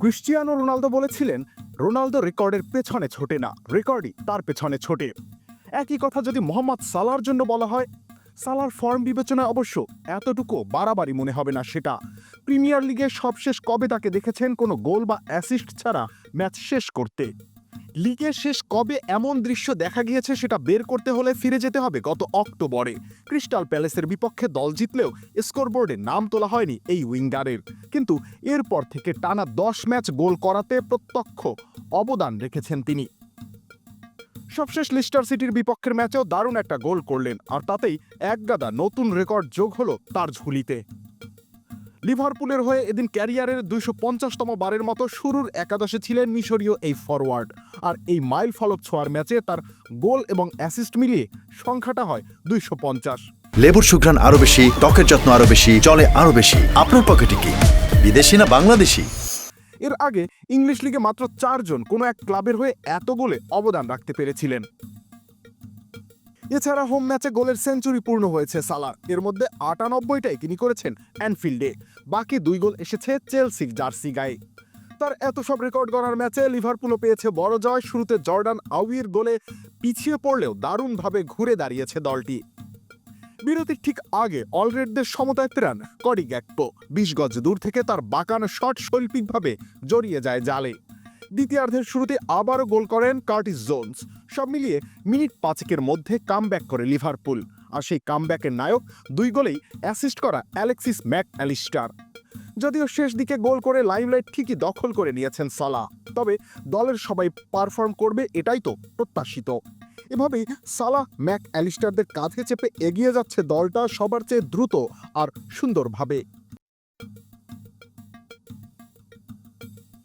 Cristiano Ronaldo বলেছিলেন, Ronaldo রেকর্ডের পেছনে ছোটে না, রেকর্ডই তার পেছনে ছোটে। একই কথা যদি মোহাম্মদ সালার জন্য বলা হয় সালার ফর্ম বিবেচনায় অবশ্য এতটুকু বাড়াবাড়ি মনে হবে না সেটা। প্রিমিয়ার লিগে সবশেষ কবে তাকে দেখেছেন কোনো গোল বা অ্যাসিস্ট ছাড়া ম্যাচ শেষ করতে? লিগের শেষ কবে এমন দৃশ্য দেখা গিয়েছে সেটা বের করতে হলে ফিরে যেতে হবে গত অক্টোবরে। ক্রিস্টাল প্যালেসের বিপক্ষে দল জিতলেও স্কোরবোর্ডে নাম তোলা হয়নি এই উইঙ্গারের। কিন্তু এরপর থেকে টানা দশ ম্যাচ গোল করাতে প্রত্যক্ষ অবদান রেখেছেন তিনি। সবশেষ লিস্টার সিটির বিপক্ষের ম্যাচেও দারুণ একটা গোল করলেন, আর তাতেই একগাদা নতুন রেকর্ড যোগ হলো তার ঝুলিতে। লিভারপুলের হয়ে এদিন ক্যারিয়ারের দুইশো পঞ্চাশতম বারের মতো শুরুর একাদশে ছিলেন মিশরীয় এই ফরওয়ার্ড। আর এই মাইল ফলক ছোঁয়ার ম্যাচে তার গোল এবং অ্যাসিস্ট মিলিয়ে সংখ্যাটা হয় দুইশো পঞ্চাশ। লেবুর সুঘ্রাণ আরও বেশি ত্বকের যত্ন আরও বেশি চলে আরও বেশি। আপনার পকেটে কি? বিদেশি না বাংলাদেশি? এর আগে ইংলিশ লিগে মাত্র চারজন কোনো এক ক্লাবের হয়ে এত গোলে অবদান রাখতে পেরেছিলেন। এছাড়া হোম ম্যাচে গোলের সেঞ্চুরি পূর্ণ হয়েছে সালা এর মধ্যে আটানব্বইটাই তিনি করেছেন অ্যানফিল্ডে বাকি দুই গোল এসেছে চেলসির জার্সি গায়ে। তার এত সব রেকর্ড গড়ার ম্যাচে লিভারপুলও পেয়েছে বড় জয়। শুরুতে জর্ডান আউইর গোলে পিছিয়ে পড়লেও দারুণভাবে ঘুরে দাঁড়িয়েছে দলটি। বিরতির ঠিক আগে অলরেডদের সমতায় ত্রাণ কডি গ্যাকপো বিশ গজ দূর থেকে তার বাঁকানো শট শৈল্পিকভাবে জড়িয়ে যায় জালে। দ্বিতীয়ার্ধের শুরুতে আবারও গোল করেন কার্টিস জোনস। সব মিলিয়ে মিনিট পাঁচেকের মধ্যে কামব্যাক করে লিভারপুল। আর সেই কামব্যাকের নায়ক দুই গোলেই অ্যাসিস্ট করা অ্যালেক্সিস ম্যাক অ্যালিস্টার যদিও শেষ দিকে গোল করে লাইমলাইট ঠিকই দখল করে নিয়েছেন সালা তবে দলের সবাই পারফর্ম করবে এটাই তো প্রত্যাশিত। এভাবেই সালা ম্যাক অ্যালিস্টারদের কাঁধে চেপে এগিয়ে যাচ্ছে দলটা সবার চেয়ে দ্রুত আর সুন্দরভাবে।